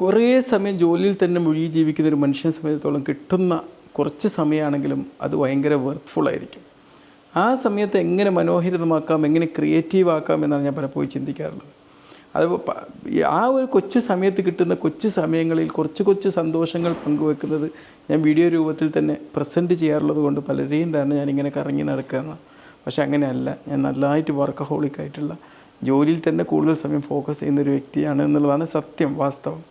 കുറേ സമയം ജോലിയിൽ തന്നെ മുഴുകി ജീവിക്കുന്ന ഒരു മനുഷ്യനെ സംബന്ധിച്ചിടത്തോളം കിട്ടുന്ന കുറച്ച് സമയമാണെങ്കിലും അത് ഭയങ്കര വെർത്ത്ഫുൾ ആയിരിക്കും. ആ സമയത്ത് എങ്ങനെ മനോഹരിതമാക്കാം എങ്ങനെ ക്രിയേറ്റീവ് ആക്കാം എന്നാണ് ഞാൻ പലപ്പോഴും ചിന്തിക്കാറുള്ളത്. അത് ആ ഒരു കൊച്ചു സമയത്ത് കിട്ടുന്ന കൊച്ചു സമയങ്ങളിൽ കുറച്ച് കൊച്ചു സന്തോഷങ്ങൾ പങ്കുവെക്കുന്നത് ഞാൻ വീഡിയോ രൂപത്തിൽ തന്നെ പ്രസന്റ് ചെയ്യാറുള്ളത് കൊണ്ട് പലരെയും തന്നെ ഞാനിങ്ങനെ കറങ്ങി നടക്കുകയെന്ന് പക്ഷെ അങ്ങനെയല്ല. ഞാൻ നല്ലതായിട്ട് വർക്കഹോളിക് ആയിട്ടുള്ള ജോലിയിൽ തന്നെ കൂടുതൽ സമയം ഫോക്കസ് ചെയ്യുന്ന ഒരു വ്യക്തിയാണ് എന്നുള്ളതാണ് സത്യം വാസ്തവം.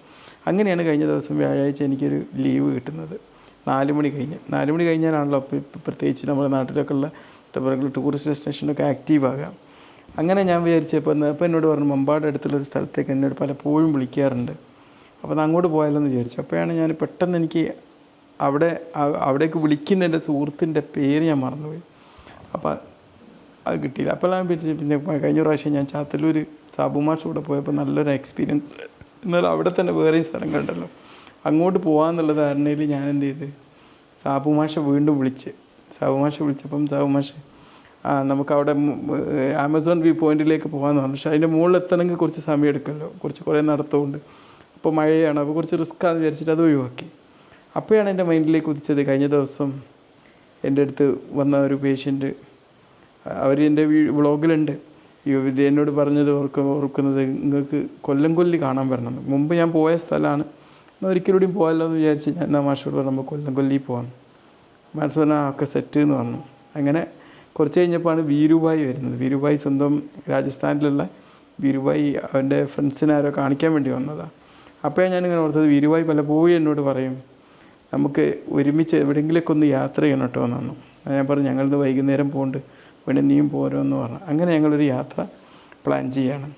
അങ്ങനെയാണ് കഴിഞ്ഞ ദിവസം വ്യാഴാഴ്ച എനിക്കൊരു ലീവ് കിട്ടുന്നത്. നാല് മണി കഴിഞ്ഞ്. നാല് മണി കഴിഞ്ഞാലാണല്ലോ ഇപ്പോൾ ഇപ്പം പ്രത്യേകിച്ച് നമ്മുടെ നാട്ടിലൊക്കെ ഉള്ള ടൂറിസ്റ്റ് ഡെസ്റ്റിനേഷനൊക്കെ ആക്റ്റീവ് ആകാം അങ്ങനെ ഞാൻ വിചാരിച്ചപ്പോൾ അപ്പോൾ എന്നോട് പറഞ്ഞു മമ്പാട് അടുത്തുള്ളൊരു സ്ഥലത്തേക്ക് എന്നോട് പലപ്പോഴും വിളിക്കാറുണ്ട്. അപ്പോൾ അങ്ങോട്ട് പോയാലോ എന്ന് വിചാരിച്ചു. അപ്പോഴാണ് ഞാൻ പെട്ടെന്ന് എനിക്ക് അവിടെ അവിടേക്ക് വിളിക്കുന്ന എന്റെ സുഹൃത്തിന്റെ പേര് ഞാൻ മറന്നുപോയി. അപ്പോൾ അത് കിട്ടിയില്ല. അപ്പോഴാണ് പിന്നെ കഴിഞ്ഞ പ്രാവശ്യം ഞാൻ ചാത്തല്ലൂർ സാബുമാഷ് കൂടെ പോയപ്പോൾ നല്ലൊരു എക്സ്പീരിയൻസ് എന്നാലും അവിടെ തന്നെ വേറെയും സ്ഥലങ്ങളുണ്ടല്ലോ. അങ്ങോട്ട് പോകാമെന്നുള്ള ധാരണയിൽ ഞാൻ എന്ത് ചെയ്ത് സാബുമാഷ വീണ്ടും വിളിച്ച്. സാബുമാഷ വിളിച്ചപ്പം സാബുമാഷ് ആ നമുക്ക് അവിടെ ആമസോൺ വ്യൂ പോയിന്റിലേക്ക് പോകാമെന്ന് പറഞ്ഞു. പക്ഷേ അതിന്റെ മുകളിൽ എത്തണമെങ്കിൽ കുറച്ച് സമയം എടുക്കുമല്ലോ കുറച്ച് കുറേ നടത്തമുണ്ട്. അപ്പോൾ മഴയാണ്. അപ്പോൾ കുറച്ച് റിസ്ക്കാന്ന് വിചാരിച്ചിട്ട് അത് ഒഴിവാക്കി. അപ്പോഴാണ് എന്റെ മൈൻഡിലേക്ക് ഉദിച്ചത് കഴിഞ്ഞ ദിവസം എന്റെ അടുത്ത് വന്ന ഒരു പേഷ്യന്റ് അവർ എന്റെ വ്ളോഗിലുണ്ട്. ഇത് എന്നോട് പറഞ്ഞത് ഓർക്ക ഓർക്കുന്നത് നിങ്ങൾക്ക് കൊല്ലം കൊല്ലി കാണാൻ വരണം. മുമ്പ് ഞാൻ പോയ സ്ഥലമാണ്. എന്നാൽ ഒരിക്കലൂടെയും പോകാമല്ലോ എന്ന് വിചാരിച്ച് ഞാൻ എന്നാൽ മാഷോട് പറഞ്ഞപ്പോൾ കൊല്ലം കൊല്ലി പോകാം. മാഷ് പറഞ്ഞാൽ ഒക്കെ സെറ്റ് എന്ന് പറഞ്ഞു. അങ്ങനെ കുറച്ച് കഴിഞ്ഞപ്പോഴാണ് വീരുബായി വരുന്നത്. വീരുബായി സ്വന്തം രാജസ്ഥാനിലുള്ള വീരുബായി അവന്റെ ഫ്രണ്ട്സിനെ ആരോ കാണിക്കാൻ വേണ്ടി വന്നതാണ് അപ്പോഴാണ് ഞാനിങ്ങനെ ഓർത്തത് വീരുബായി പലപ്പോഴും എന്നോട് പറയും നമുക്ക് ഒരുമിച്ച് എവിടെയെങ്കിലൊക്കെ ഒന്ന് യാത്ര ചെയ്യണം കേട്ടോ എന്നാണ് ഞാൻ പറഞ്ഞു ഞങ്ങളിന്ന് വൈകുന്നേരം പോകുന്നുണ്ട് വേണേ നീയും പോരുമെന്ന് പറഞ്ഞു. അങ്ങനെ ഞങ്ങളൊരു യാത്ര പ്ലാൻ ചെയ്യാണ്.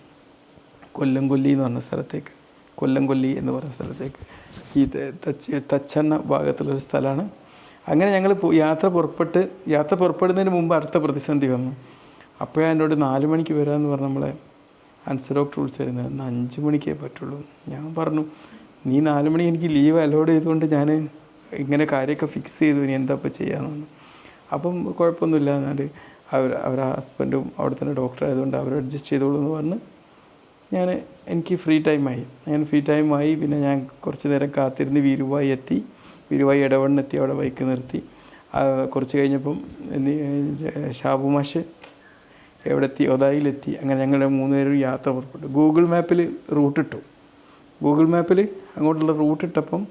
കൊല്ലം കൊല്ലി എന്ന് പറഞ്ഞ സ്ഥലത്തേക്ക്. കൊല്ലം കൊല്ലി എന്ന് പറഞ്ഞ സ്ഥലത്തേക്ക്. ഈ തച്ച് തച്ചെണ്ണ ഭാഗത്തുള്ളൊരു സ്ഥലമാണ്. അങ്ങനെ ഞങ്ങൾ യാത്ര പുറപ്പെട്ട് യാത്ര പുറപ്പെടുന്നതിന് മുമ്പ് അടുത്ത പ്രതിസന്ധി വന്നു. അപ്പോൾ ഞാൻ എന്നോട് നാല് മണിക്ക് വരാമെന്ന് പറഞ്ഞ നമ്മളെ ആൻസർ ഡോക്ടർ വിളിച്ചിരുന്നത് എന്നാൽ അഞ്ച് മണിക്കേ പറ്റുള്ളൂ. ഞാൻ പറഞ്ഞു നീ നാല് മണി എനിക്ക് ലീവ് അലോഡ് ചെയ്തുകൊണ്ട് ഞാൻ ഇങ്ങനെ കാര്യമൊക്കെ ഫിക്സ് ചെയ്തു. ഇനി എന്താ ഇപ്പോൾ ചെയ്യാമെന്ന് അപ്പം കുഴപ്പമൊന്നുമില്ല. എന്നാൽ അവർ അവരുടെ ഹസ്ബൻഡും അവിടെ തന്നെ ഡോക്ടർ ആയതുകൊണ്ട് അവർ അഡ്ജസ്റ്റ് ചെയ്തോളൂ എന്ന് പറഞ്ഞ് ഞാൻ എനിക്ക് ഫ്രീ ടൈമായി ഞാൻ ഫ്രീ ടൈമായി പിന്നെ ഞാൻ കുറച്ച് നേരം കാത്തിരുന്ന് വീരുവായി എത്തി. വീരുവായി ഇടവണ്ണെത്തി അവിടെ ബൈക്ക് നിർത്തി. കുറച്ച് കഴിഞ്ഞപ്പം ഷാബു മാഷ് എവിടെ എത്തി ഒതായിലെത്തി. അങ്ങനെ ഞങ്ങൾ മൂന്നുപേരും യാത്ര പുറപ്പെട്ടു. ഗൂഗിൾ മാപ്പിൽ റൂട്ട് ഇട്ടു. ഗൂഗിൾ മാപ്പിൽ അങ്ങോട്ടുള്ള റൂട്ട് ഇട്ടപ്പം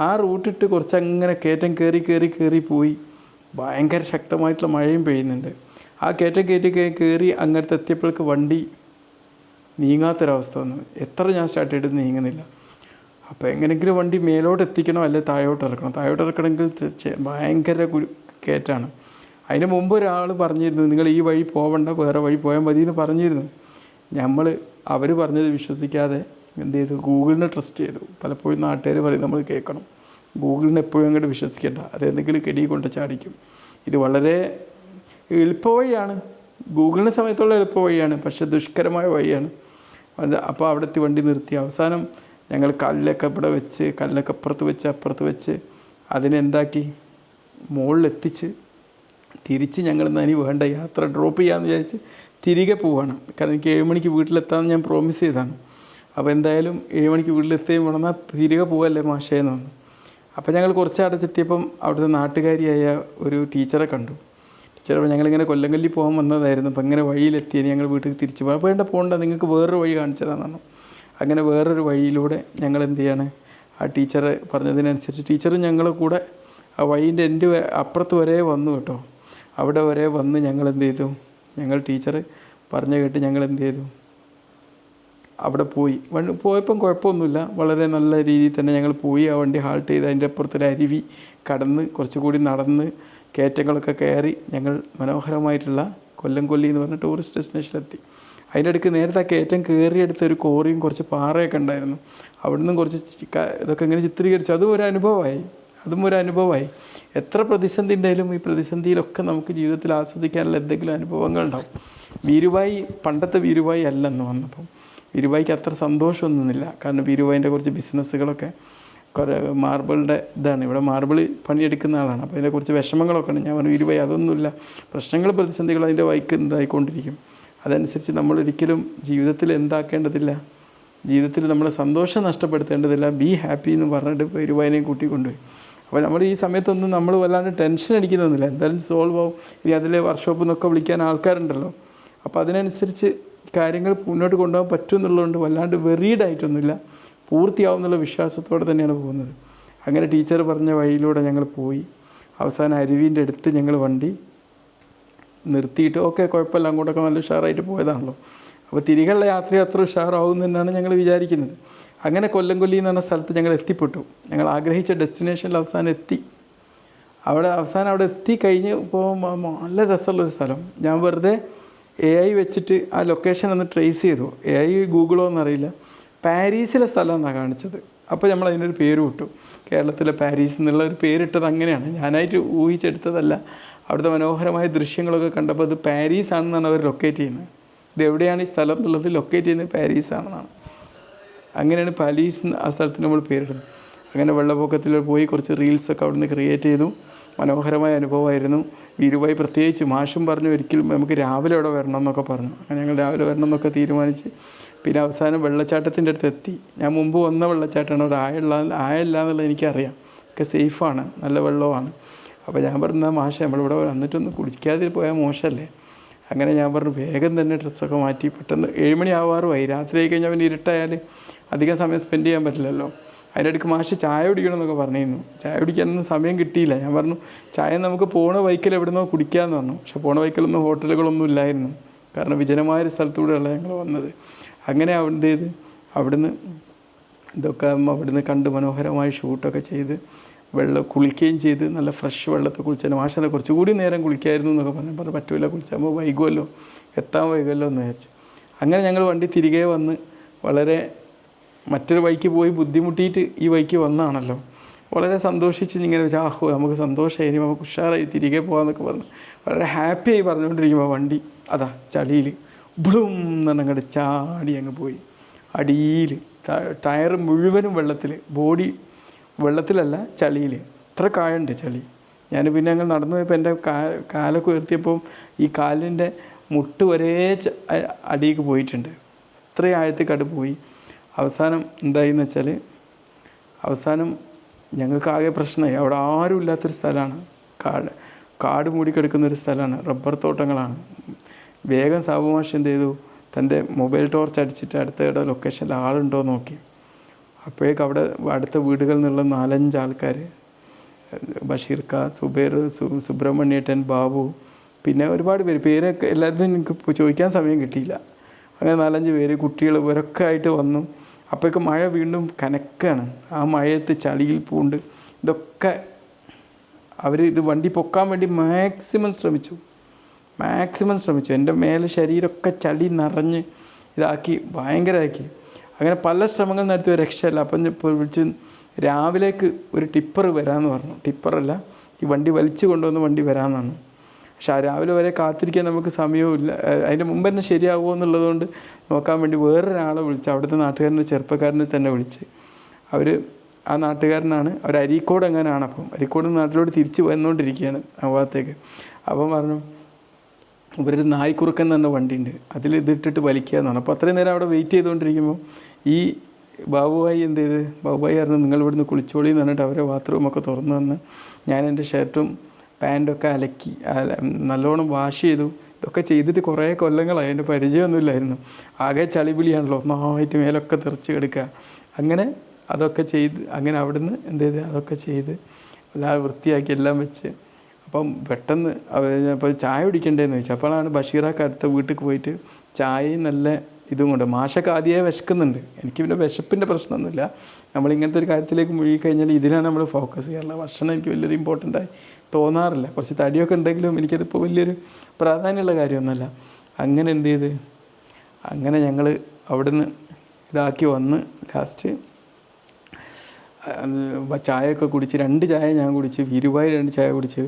ആ റൂട്ട് ഇട്ട് കുറച്ച് അങ്ങനെ കയറ്റം കയറി കയറി കയറി പോയി. ഭയങ്കര ശക്തമായിട്ടുള്ള മഴയും പെയ്യുന്നുണ്ട്. ആ കയറ്റം കയറ്റി കയറി അങ്ങോട്ട് എത്തിയപ്പോഴേക്ക് വണ്ടി നീങ്ങാത്തൊരവസ്ഥ വന്നു. എത്ര ഞാൻ സ്റ്റാർട്ട് ചെയ്തിട്ട് നീങ്ങുന്നില്ല. അപ്പോൾ എങ്ങനെങ്കിലും വണ്ടി മേലോട്ട് എത്തിക്കണോ അല്ലെ താഴോട്ട് ഇറക്കണം? താഴോട്ട് ഇറക്കണമെങ്കിൽ ഭയങ്കര കുരു കയറ്റാണ്. അതിന് മുമ്പ് ഒരാൾ പറഞ്ഞിരുന്നു നിങ്ങൾ ഈ വഴി പോവണ്ട വേറെ വഴി പോയാൽ മതി എന്ന് പറഞ്ഞിരുന്നു. നമ്മൾ അവർ പറഞ്ഞത് വിശ്വസിക്കാതെ എന്ത് ചെയ്തു? ഗൂഗിളിനെ ട്രസ്റ്റ് ചെയ്തു. പലപ്പോഴും നാട്ടുകാർ പറയും നമ്മൾ കേൾക്കണം. ഗൂഗിളിനെ എപ്പോഴും അങ്ങോട്ട് വിശ്വസിക്കേണ്ട. അത് എന്തെങ്കിലും കെടി കൊണ്ട് ചാടിക്കും. ഇത് വളരെ എളുപ്പവഴിയാണ്. ഗൂഗിളിനെ സമയത്തുള്ള എളുപ്പവഴിയാണ് പക്ഷെ ദുഷ്കരമായ വഴിയാണ്. അത് അപ്പോൾ അവിടുത്തെ വണ്ടി നിർത്തി. അവസാനം ഞങ്ങൾ കല്ലൊക്കെ ഇവിടെ വെച്ച് കല്ലൊക്കെ അപ്പുറത്ത് വെച്ച് അപ്പുറത്ത് വെച്ച് അതിനെന്താക്കി മുകളിലെത്തിച്ച് തിരിച്ച് ഞങ്ങൾ ഇനി വേണ്ട യാത്ര ഡ്രോപ്പ് ചെയ്യാമെന്ന് വിചാരിച്ച് തിരികെ പോവാണ്. കാരണം എനിക്ക് ഏഴ് മണിക്ക് വീട്ടിലെത്താമെന്ന് ഞാൻ പ്രോമിസ് ചെയ്താണ് അപ്പോൾ എന്തായാലും ഏഴ് മണിക്ക് വീട്ടിലെത്തുകയും വേണമെന്നാൽ തിരികെ പോകല്ലേ മാഷേന്ന് പറഞ്ഞു. അപ്പോൾ ഞങ്ങൾ കുറച്ച് അടുത്തെത്തിയപ്പം അവിടുത്തെ നാട്ടുകാരിയായ ഒരു ടീച്ചറെ കണ്ടു. പറഞ്ഞു, ഞങ്ങളിങ്ങനെ കൊല്ലങ്കല്ലി പോകാൻ വന്നതായിരുന്നു. അപ്പം ഇങ്ങനെ വഴിയിലെത്തി ഞങ്ങൾ വീട്ടിൽ തിരിച്ചു പോകാം. വേണ്ട പോകണ്ട നിങ്ങൾക്ക് വേറൊരു വഴി കാണിച്ചു തരാമെന്ന് അങ്ങനെ വേറൊരു വഴിയിലൂടെ ഞങ്ങൾ എന്ത് ചെയ്യാണ്? ആ ടീച്ചർ പറഞ്ഞതിനനുസരിച്ച് ടീച്ചറും ഞങ്ങളെ കൂടെ ആ വഴീന്റെ എന്റെ അപ്പുറത്ത് വരെ വന്നു കേട്ടോ. അവിടെ വരെ വന്ന് ഞങ്ങൾ എന്ത് ചെയ്തു? ഞങ്ങൾ ടീച്ചർ പറഞ്ഞു കേട്ട് ഞങ്ങൾ എന്ത് ചെയ്തു? അവിടെ പോയി. വണ്ടി പോയപ്പം കുഴപ്പമൊന്നുമില്ല. വളരെ നല്ല രീതിയിൽ തന്നെ ഞങ്ങൾ പോയി. ആ വണ്ടി ഹാൾട്ട് ചെയ്ത് അതിന്റെ അപ്പുറത്തൊരു അരുവി കടന്ന് കുറച്ചുകൂടി നടന്ന് കയറ്റങ്ങളൊക്കെ കയറി ഞങ്ങൾ മനോഹരമായിട്ടുള്ള കൊല്ലം കൊല്ലി എന്ന് പറഞ്ഞ ടൂറിസ്റ്റ് ഡെസ്റ്റിനേഷനിലെത്തി അതിന്റെ അടുക്ക് നേരത്തെ ആ കയറ്റം കയറിയെടുത്ത ഒരു കോറിയും കുറച്ച് പാറയൊക്കെ ഉണ്ടായിരുന്നു. അവിടുന്ന് കുറച്ച് ഇതൊക്കെ ഇങ്ങനെ ചിത്രീകരിച്ചു. അതും ഒരു അനുഭവമായി. അതും ഒരു അനുഭവമായി. എത്ര പ്രതിസന്ധി ഉണ്ടായാലും ഈ പ്രതിസന്ധിയിലൊക്കെ നമുക്ക് ജീവിതത്തിൽ ആസ്വദിക്കാനുള്ള എന്തെങ്കിലും അനുഭവങ്ങൾ ഉണ്ടാവും. വീരുവായി പണ്ടത്തെ വീരുവായി അല്ലെന്ന് വന്നപ്പം. വീരുവായിക്ക് അത്ര സന്തോഷമൊന്നുമില്ല കാരണം വീരുവായിന്റെ കുറച്ച് ബിസിനസ്സുകളൊക്കെ കുറേ മാർബിളിന്റെ ഇതാണ്. ഇവിടെ മാർബിൾ പണിയെടുക്കുന്ന ആളാണ്. അപ്പോൾ അതിനെ കുറച്ച് വിഷമങ്ങളൊക്കെ ഉണ്ട്. ഞാൻ പറഞ്ഞു വീരുവായി അതൊന്നുമില്ല. പ്രശ്നങ്ങൾ പ്രതിസന്ധികൾ അതിന്റെ വൈക്ക് എന്തായിക്കൊണ്ടിരിക്കും അതനുസരിച്ച് നമ്മൾ ഒരിക്കലും ജീവിതത്തിൽ എന്താക്കേണ്ടതില്ല. ജീവിതത്തിൽ നമ്മൾ സന്തോഷം നഷ്ടപ്പെടുത്തേണ്ടതില്ല. ബി ഹാപ്പി എന്ന് പറഞ്ഞിട്ട് പെരുവായനെയും കൂട്ടി കൊണ്ടുപോയി അപ്പോൾ നമ്മൾ ഈ സമയത്തൊന്നും നമ്മൾ വല്ലാണ്ട് ടെൻഷൻ അടിക്കുന്നൊന്നുമില്ല. എന്തായാലും സോൾവ് ആവും. ഇനി അതിലെ വർക്ക്ഷോപ്പിൽ നിന്നൊക്കെ വിളിക്കാൻ ആൾക്കാരുണ്ടല്ലോ. അപ്പോൾ അതിനനുസരിച്ച് കാര്യങ്ങൾ മുന്നോട്ട് കൊണ്ടുപോകാൻ പറ്റും എന്നുള്ളതുകൊണ്ട് വല്ലാണ്ട് വെറീഡ് ആയിട്ടൊന്നുമില്ല പൂർത്തിയാവും എന്നുള്ള വിശ്വാസത്തോടെ തന്നെയാണ് പോകുന്നത്. അങ്ങനെ ടീച്ചർ പറഞ്ഞ വഴിയിലൂടെ ഞങ്ങൾ പോയി. അവസാനം അരുവിന്റെ അടുത്ത് ഞങ്ങൾ വണ്ടി നിർത്തിയിട്ട് ഓക്കെ കുഴപ്പമില്ല അങ്ങോട്ടൊക്കെ നല്ല ഉഷാറായിട്ട് പോയതാണല്ലോ. അപ്പോൾ തിരികെയുള്ള യാത്ര അത്ര ഉഷാറാവും എന്നാണ് ഞങ്ങൾ വിചാരിക്കുന്നത്. അങ്ങനെ കൊല്ലംകൊല്ലി എന്ന് പറഞ്ഞ സ്ഥലത്ത് ഞങ്ങൾ എത്തിപ്പെട്ടു. ഞങ്ങൾ ആഗ്രഹിച്ച ഡെസ്റ്റിനേഷനിൽ അവസാനം എത്തി. അവിടെ അവസാനം അവിടെ എത്തിക്കഴിഞ്ഞ് പോകുമ്പോൾ നല്ല രസമുള്ളൊരു സ്ഥലം. ഞാൻ വെറുതെ എ ഐ വെച്ചിട്ട് ആ ലൊക്കേഷൻ ഒന്ന് ട്രേസ് ചെയ്തു. എ ഐ ഗൂഗിളോ എന്നറിയില്ല. പാരീസിലെ സ്ഥലം എന്നാണ് കാണിച്ചത്. അപ്പോൾ നമ്മൾ അതിനൊരു പേര് വിട്ടു. കേരളത്തിലെ പാരീസ് എന്നുള്ള ഒരു പേരിട്ടത് അങ്ങനെയാണ്. ഞാനായിട്ട് ഊഹിച്ചെടുത്തതല്ല. അവിടുത്തെ മനോഹരമായ ദൃശ്യങ്ങളൊക്കെ കണ്ടപ്പോൾ അത് പാരീസ് ആണെന്നാണ് അവർ ലൊക്കേറ്റ് ചെയ്യുന്നത്. ഇത് എവിടെയാണ് ഈ സ്ഥലം എന്നുള്ളത് ലൊക്കേറ്റ് ചെയ്യുന്നത് പാരീസ് ആണെന്നാണ്. അങ്ങനെയാണ് പാലീസ് ആ സ്ഥലത്തിന് നമ്മൾ പേരിടുന്നത്. അങ്ങനെ വെള്ളപ്പൊക്കത്തിൽ പോയി കുറച്ച് റീൽസൊക്കെ അവിടുന്ന് ക്രിയേറ്റ് ചെയ്തു. മനോഹരമായ അനുഭവമായിരുന്നു. വീരുവായി പ്രത്യേകിച്ച് മാഷും പറഞ്ഞു ഒരിക്കലും നമുക്ക് രാവിലെ അവിടെ വരണം എന്നൊക്കെ പറഞ്ഞു. അങ്ങനെ ഞങ്ങൾ രാവിലെ വരണം എന്നൊക്കെ തീരുമാനിച്ച് പിന്നെ അവസാനം വെള്ളച്ചാട്ടത്തിന്റെ അടുത്ത് എത്തി. ഞാൻ മുമ്പ് വന്ന വെള്ളച്ചാട്ടമാണ്. ഒരു ആയുള്ള ആയല്ല എന്നുള്ളത് എനിക്കറിയാം. ഒക്കെ സേഫാണ് നല്ല വെള്ളമാണ്. അപ്പോൾ ഞാൻ പറഞ്ഞ മാഷ നമ്മളിവിടെ വന്നിട്ടൊന്ന് കുടിക്കാതെ പോയാൽ മോശമല്ലേ? അങ്ങനെ ഞാൻ പറഞ്ഞു വേഗം തന്നെ ഡ്രസ്സൊക്കെ മാറ്റി പെട്ടെന്ന് ഏഴുമണി ആവാറുമായി രാത്രി ആയി കഴിഞ്ഞാൽ പിന്നെ ഇരുട്ടായാൽ അധികം സമയം സ്പെൻഡ് ചെയ്യാൻ പറ്റില്ലല്ലോ. അതിന്റെ അടുക്ക് മാഷ് ചായ കുടിക്കണം എന്നൊക്കെ പറഞ്ഞിരുന്നു. ചായ കുടിക്കാനൊന്നും സമയം കിട്ടിയില്ല. ഞാൻ പറഞ്ഞു ചായ നമുക്ക് പോണ വൈക്കൽ എവിടുന്നോ കുടിക്കാമെന്ന് പറഞ്ഞു. പക്ഷെ പോണ വൈക്കലൊന്നും ഹോട്ടലുകളൊന്നും ഇല്ലായിരുന്നു. കാരണം വിജനമായൊരു സ്ഥലത്തൂടെയല്ല ഞങ്ങൾ വന്നത്. അങ്ങനെ അവിടെ ഇത് അവിടുന്ന് ഇതൊക്കെ അവിടുന്ന് കണ്ട് മനോഹരമായി ഷൂട്ടൊക്കെ ചെയ്ത് വെള്ളം കുളിക്കുകയും ചെയ്ത് നല്ല ഫ്രഷ് വെള്ളത്തിൽ കുളിച്ചാൽ മാഷനെ കുറച്ചുകൂടി നേരം കുളിക്കായിരുന്നു എന്നൊക്കെ പറഞ്ഞു. പറഞ്ഞു പറ്റൂല കുളിച്ചാകുമ്പോൾ വൈകുമല്ലോ എത്താൻ വൈകുമല്ലോ എന്ന് വിചാരിച്ചു. അങ്ങനെ ഞങ്ങൾ വണ്ടി തിരികെ വന്ന് വളരെ മറ്റൊരു വഴിക്ക് പോയി ബുദ്ധിമുട്ടിയിട്ട് ഈ വഴിക്ക് വന്നാണല്ലോ. വളരെ സന്തോഷിച്ച് ഇങ്ങനെ വെച്ചാൽ ആഹോ നമുക്ക് സന്തോഷമായി ഇനി നമുക്ക് ഉഷാറായി തിരികെ പോകാമെന്നൊക്കെ പറഞ്ഞു വളരെ ഹാപ്പിയായി പറഞ്ഞുകൊണ്ടിരിക്കുമ്പോൾ വണ്ടി അതാ ചളിയിൽ ബ്ലൂം എന്നങ്ങോട്ട് ചാടി അങ്ങ് പോയി. അടിയിൽ ടയർ മുഴുവനും വെള്ളത്തിൽ ബോഡി വെള്ളത്തിലല്ല ചളിയിൽ ഇത്ര കായുണ്ട് ചളി. ഞാൻ പിന്നെ അങ്ങ് നടന്നു പോയപ്പോൾ എന്റെ കാലൊക്കെ ഉയർത്തിയപ്പോൾ ഈ കാലിന്റെ മുട്ട് വരെ അടിയിൽ പോയിട്ടുണ്ട്. പോയിട്ടുണ്ട് കട പോയി. അവസാനം എന്തായിന്ന് വെച്ചാൽ അവസാനം ഞങ്ങൾക്ക് ആകെ പ്രശ്നമായി. അവിടെ ആരും ഇല്ലാത്തൊരു സ്ഥലമാണ്. കാട് കാട് മൂടിക്കിടക്കുന്ന ഒരു സ്ഥലമാണ്. റബ്ബർ തോട്ടങ്ങളാണ്. വേഗം സാബുമാഷ് എന്ത് ചെയ്തു? തന്റെ മൊബൈൽ ടോർച്ച് അടിച്ചിട്ട് അടുത്ത ലൊക്കേഷനിൽ ആളുണ്ടോ നോക്കി. അപ്പോഴേക്കും അവിടെ അടുത്ത വീടുകളിൽ നിന്നുള്ള നാലഞ്ച് ആൾക്കാർ ബഷീർ ഖാ സുബൈർ സുബ്രഹ്മണ്യേട്ടൻ ബാബു പിന്നെ ഒരുപാട് പേര്. പേരൊക്കെ എല്ലാവരും എനിക്ക് ചോദിക്കാൻ സമയം കിട്ടിയില്ല. അങ്ങനെ നാലഞ്ച് പേര് കുട്ടികൾ ഇവരൊക്കെ ആയിട്ട് വന്നു. അപ്പോഴേക്കും മഴ വീണ്ടും കനക്കാണ്. ആ മഴയത്ത് ചളിയിൽ പൂണ്ട്. ഇതൊക്കെ അവർ ഇത് വണ്ടി പൊക്കാൻ വേണ്ടി മാക്സിമം ശ്രമിച്ചു. മാക്സിമം ശ്രമിച്ചു. എന്റെ മേലെ ശരീരമൊക്കെ ചളി നിറഞ്ഞ് ഇതാക്കി ഭയങ്കരമാക്കി. അങ്ങനെ പല ശ്രമങ്ങൾ നടത്തിയ രക്ഷയല്ല. അപ്പം ഇപ്പോൾ വിളിച്ച് രാവിലേക്ക് ഒരു ടിപ്പർ വരാമെന്ന് പറഞ്ഞു. ടിപ്പറല്ല. ഈ വണ്ടി വലിച്ചു കൊണ്ടുവന്ന് വണ്ടി വരാമെന്നാണ്. പക്ഷെ ആ രാവിലെ വരെ കാത്തിരിക്കാൻ നമുക്ക് ഏഹ് അതിന്റെ മുമ്പ് തന്നെ ശരിയാവുമോ എന്നുള്ളതുകൊണ്ട് നോക്കാൻ വേണ്ടി വേറൊരാളെ വിളിച്ച് അവിടുത്തെ നാട്ടുകാരനെ ചെറുപ്പക്കാരനെ തന്നെ വിളിച്ച്. അവർ ആ നാട്ടുകാരനാണ്. അവർ അരീക്കോട് എങ്ങനെയാണ് അപ്പം. അരീക്കോട് നാട്ടിലോട് തിരിച്ച് വന്നുകൊണ്ടിരിക്കുകയാണ് ആ ഭാഗത്തേക്ക്. അപ്പം പറഞ്ഞു ഇവരൊരു നായ്ക്കുറുക്കൻ പറഞ്ഞ വണ്ടിയുണ്ട്. അതിൽ ഇതിട്ടിട്ട് വലിക്കുക എന്നാണ്. അപ്പോൾ അത്രയും നേരം അവിടെ വെയിറ്റ് ചെയ്തുകൊണ്ടിരിക്കുമ്പോൾ ഈ ബാബുവായി എന്ത് ചെയ്ത്? ബാബുവായി പറഞ്ഞു നിങ്ങൾ ഇവിടുന്ന് കുളിച്ചോളി എന്ന് പറഞ്ഞിട്ട് അവരെ ബാത്റൂമൊക്കെ തുറന്നു തന്ന്. ഞാൻ എന്റെ ഷർട്ടും പാന്റൊക്കെ അലക്കി അല- നല്ലോണം വാഷ് ചെയ്തു. ഇതൊക്കെ ചെയ്തിട്ട് കുറേ കൊല്ലങ്ങളായി എന്റെ പരിചയമൊന്നുമില്ലായിരുന്നു. ആകെ ചളിപിളിയാണല്ലോ ഒന്നായിട്ട് മേലൊക്കെ തെറിച്ച് കിടക്കുക. അങ്ങനെ അതൊക്കെ ചെയ്ത് അങ്ങനെ അവിടുന്ന് എന്ത് ചെയ്ത് അതൊക്കെ ചെയ്ത് എല്ലാം വൃത്തിയാക്കി എല്ലാം വെച്ച്. അപ്പം പെട്ടെന്ന് അപ്പോൾ ചായ കുടിക്കണ്ടേന്ന് ചോദിച്ചു. അപ്പോഴാണ് ബഷീറാക്ക് അടുത്ത വീട്ടിൽ പോയിട്ട് ചായയും നല്ല ഇതും കൊണ്ട് മാഷൊക്കെ ആദ്യമേ വിശക്കുന്നുണ്ട്. എനിക്ക് പിന്നെ വിശപ്പിന്റെ പ്രശ്നമൊന്നുമില്ല. നമ്മൾ ഇങ്ങനത്തെ ഒരു കാര്യത്തിലേക്ക് മുഴുകി കഴിഞ്ഞാൽ ഇതിനാണ് നമ്മൾ ഫോക്കസ് ചെയ്യാറുള്ളത് ഭക്ഷണം എനിക്ക് വലിയൊരു ഇമ്പോർട്ടന്റ് ആയി. തോന്നാറില്ല. കുറച്ച് തടിയൊക്കെ ഉണ്ടെങ്കിലും എനിക്കതിപ്പോൾ വലിയൊരു പ്രാധാന്യമുള്ള കാര്യമൊന്നുമല്ല. അങ്ങനെ എന്ത് ചെയ്ത്? അങ്ങനെ ഞങ്ങൾ അവിടുന്ന് ഇതാക്കി വന്ന് ലാസ്റ്റ് ചായയൊക്കെ കുടിച്ച് രണ്ട് ചായ ഞാൻ കുടിച്ച് വീരുവായി രണ്ട് ചായ കുടിച്ച്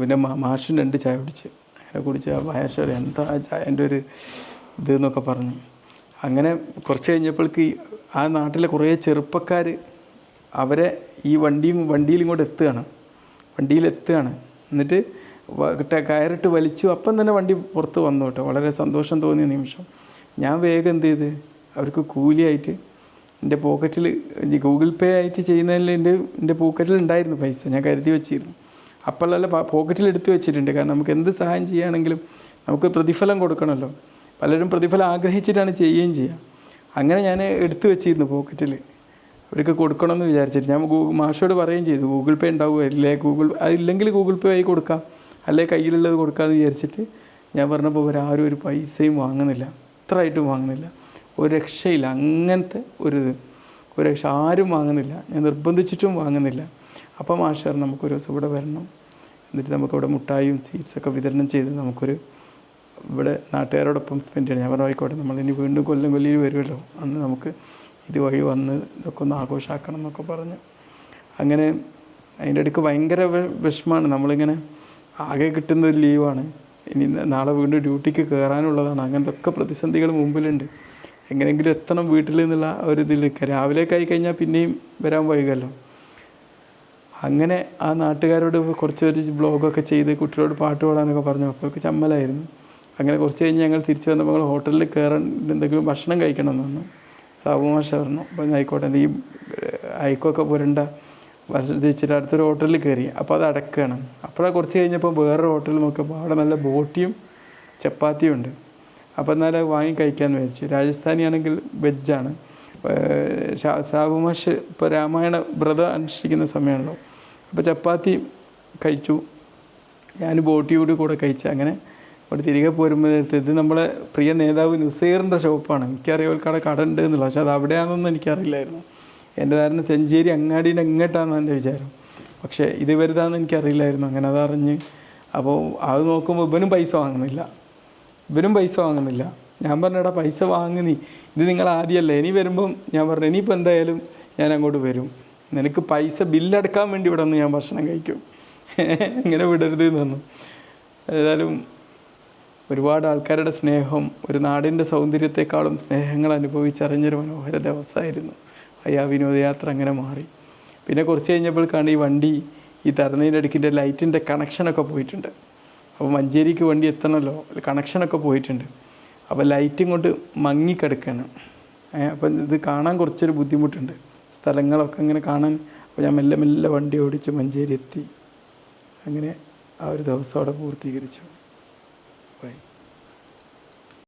പിന്നെ മാഷും രണ്ട് ചായ കുടിച്ച്. അങ്ങനെ കുടിച്ച് മാഷ് എന്താ ചായന്റെ ഒരു ഇത് എന്നൊക്കെ പറഞ്ഞു. അങ്ങനെ കുറച്ച് കഴിഞ്ഞപ്പോഴേക്ക് ആ നാട്ടിലെ കുറേ ചെറുപ്പക്കാർ അവരെ ഈ വണ്ടിയും വണ്ടിയിൽ ഇങ്ങോട്ട് എത്തുകയാണ്. വണ്ടിയിൽ എത്തുകയാണ് എന്നിട്ട് കിട്ട കയറിട്ട് വലിച്ചു. അപ്പം തന്നെ വണ്ടി പുറത്ത് വന്നു കേട്ടോ. വളരെ സന്തോഷം തോന്നിയ നിമിഷം. ഞാൻ വേഗം എന്ത് ചെയ്ത് അവർക്ക് കൂലിയായിട്ട് എന്റെ പോക്കറ്റിൽ ഗൂഗിൾ പേ ആയിട്ട് ചെയ്യുന്നതിൽ എന്റെ എന്റെ പോക്കറ്റിൽ ഉണ്ടായിരുന്നു പൈസ. ഞാൻ കരുതി വെച്ചിരുന്നു. അപ്പോഴല്ല പോക്കറ്റിൽ എടുത്തു വെച്ചിട്ടുണ്ട്. കാരണം നമുക്ക് എന്ത് സഹായം ചെയ്യുകയാണെങ്കിലും നമുക്ക് പ്രതിഫലം കൊടുക്കണമല്ലോ. പലരും പ്രതിഫലം ആഗ്രഹിച്ചിട്ടാണ് ചെയ്യുകയും ചെയ്യുക. അങ്ങനെ ഞാൻ എടുത്തു വെച്ചിരുന്നു പോക്കറ്റിൽ. അവർക്ക് കൊടുക്കണമെന്ന് വിചാരിച്ചിട്ട് ഞാൻ ഗൂഗിൾ മാഷോട് പറയുകയും ചെയ്തു ഗൂഗിൾ പേ ഉണ്ടാവുമോ? അല്ലേ ഗൂഗിൾ അതില്ലെങ്കിൽ ഗൂഗിൾ പേ ആയി കൊടുക്കാം. അല്ലെ കയ്യിലുള്ളത് കൊടുക്കാമെന്ന് വിചാരിച്ചിട്ട് ഞാൻ പറഞ്ഞപ്പോൾ ഒരാരും ഒരു പൈസയും വാങ്ങുന്നില്ല ഇത്രയായിട്ടും വാങ്ങുന്നില്ല. ഒരു രക്ഷയില്ല അങ്ങനത്തെ ഒരു ഇത്. ഒരു രക്ഷ ആരും വാങ്ങുന്നില്ല ഞാൻ നിർബന്ധിച്ചിട്ടും വാങ്ങുന്നില്ല. അപ്പം മാഷർ നമുക്കൊരു ദിവസം ഇവിടെ വരണം. എന്നിട്ട് നമുക്കവിടെ മുട്ടായും സ്വീറ്റ്സൊക്കെ വിതരണം ചെയ്ത് നമുക്കൊരു ഇവിടെ നാട്ടുകാരോടൊപ്പം സ്പെൻഡ് ചെയ്യണം. ഞാൻ പറഞ്ഞു ആയിക്കോട്ടെ നമ്മളിനി വീണ്ടും കൊല്ലം കൊല്ലിയിൽ വരുമല്ലോ. അന്ന് നമുക്ക് ഇതുവഴി വന്ന് ഇതൊക്കെ ഒന്ന് ആഘോഷമാക്കണം എന്നൊക്കെ പറഞ്ഞ് അങ്ങനെ അതിന്റെ ഇടയ്ക്ക് ഭയങ്കര വിഷമമാണ്. നമ്മളിങ്ങനെ ആകെ കിട്ടുന്ന ഒരു ലീവാണ്. ഇനി നാളെ വീണ്ടും ഡ്യൂട്ടിക്ക് കയറാനുള്ളതാണ് അങ്ങനത്തെ ഒക്കെ പ്രതിസന്ധികൾ മുമ്പിലുണ്ട്. എങ്ങനെയെങ്കിലും എത്തണം വീട്ടിൽ നിന്നുള്ള ഒരു രാവിലേക്ക് ആയി കഴിഞ്ഞാൽ പിന്നെയും വരാൻ വൈകല്ലോ. അങ്ങനെ ആ നാട്ടുകാരോട് കുറച്ച് ഒരു ബ്ലോഗൊക്കെ ചെയ്ത് കുട്ടികളോട് പാട്ട് പാടാനൊക്കെ പറഞ്ഞു. അപ്പോൾ ചമ്മലായിരുന്നു. അങ്ങനെ കുറച്ച് കഴിഞ്ഞ് ഞങ്ങൾ തിരിച്ചു വന്നപ്പോൾ ഹോട്ടലിൽ കയറാൻ എന്തെങ്കിലും ഭക്ഷണം കഴിക്കണം സാബു മാഷ പറഞ്ഞു അപ്പം ആയിക്കോട്ടെ നീ ഐക്കൊക്കെ പുരണ്ട. വർദ്ധിച്ചിട്ട് അടുത്തൊരു ഹോട്ടലിൽ കയറി. അപ്പോൾ അത് അടക്കുകയാണ് അപ്പോഴാണ് കുറച്ച് കഴിഞ്ഞപ്പോൾ വേറൊരു ഹോട്ടലിൽ നോക്കിയപ്പോൾ അവിടെ നല്ല ബോട്ടിയും ചപ്പാത്തിയും ഉണ്ട്. അപ്പോൾ എന്നാലും അത് വാങ്ങി കഴിക്കാമെന്ന് വിചാരിച്ചു. രാജസ്ഥാനി ആണെങ്കിൽ വെജാണ് സാബു മാഷ് ഇപ്പോൾ രാമായണ വ്രതം അനുഷ്ഠിക്കുന്ന സമയമാണല്ലോ. അപ്പോൾ ചപ്പാത്തി കഴിച്ചു. ഞാൻ ബോട്ടിയോട് കൂടെ കഴിച്ചു അങ്ങനെ അവിടെ തിരികെ പോരുമ്പോഴത്തേക്ക് നമ്മുടെ പ്രിയ നേതാവ് നുസൈറിന്റെ ഷോപ്പാണ്. എനിക്കറിയാം കട ഉണ്ട് എന്നുള്ളത് പക്ഷേ അത് അവിടെയാണെന്നൊന്നും എനിക്കറിയില്ലായിരുന്നു. എന്റെ ധാരണ ചെഞ്ചേരി അങ്ങാടിന്റെ എങ്ങോട്ടാണെന്ന് എന്റെ വിചാരം. പക്ഷേ ഇത് വരുതാന്ന് എനിക്കറിയില്ലായിരുന്നു. അങ്ങനെ അതറിഞ്ഞ് അപ്പോൾ അത് നോക്കുമ്പോൾ ഇവനും പൈസ വാങ്ങുന്നില്ല. ഇവനും പൈസ വാങ്ങുന്നില്ല. ഞാൻ പറഞ്ഞടാ പൈസ വാങ്ങുന്നി ഇത് നിങ്ങൾ ആദ്യമല്ലേ? ഇനി വരുമ്പം ഞാൻ പറഞ്ഞു ഇനിയിപ്പോൾ എന്തായാലും ഞാൻ അങ്ങോട്ട് വരും. നിനക്ക് പൈസ ബില്ലടക്കാൻ വേണ്ടി ഇവിടെ നിന്ന് ഞാൻ ഭക്ഷണം കഴിക്കും. ഇങ്ങനെ വിടരുത് എന്ന് ഏതായാലും ഒരുപാട് ആൾക്കാരുടെ സ്നേഹം ഒരു നാടിന്റെ സൗന്ദര്യത്തെക്കാളും സ്നേഹങ്ങൾ അനുഭവിച്ചറിഞ്ഞൊരു മനോഹര ദിവസമായിരുന്നു. അയ്യാ വിനോദയാത്ര അങ്ങനെ മാറി. പിന്നെ കുറച്ച് കഴിഞ്ഞപ്പോഴേക്കാണ് ഈ വണ്ടി ഈ തരുന്നതിന്റെ അടുക്കിന്റെ ലൈറ്റിന്റെ കണക്ഷനൊക്കെ പോയിട്ടുണ്ട്. അപ്പോൾ മഞ്ചേരിക്ക് വണ്ടി എത്തണമല്ലോ കണക്ഷനൊക്കെ പോയിട്ടുണ്ട്. അപ്പോൾ ലൈറ്റും കൊണ്ട് മങ്ങിക്കിടക്കാണ്. അപ്പം ഇത് കാണാൻ കുറച്ചൊരു ബുദ്ധിമുട്ടുണ്ട്. സ്ഥലങ്ങളൊക്കെ ഇങ്ങനെ കാണാൻ അപ്പോൾ ഞാൻ മെല്ലെ മെല്ലെ വണ്ടി ഓടിച്ച് മഞ്ചേരി എത്തി. അങ്ങനെ ആ ഒരു ദിവസം അവിടെ പൂർത്തീകരിച്ചു.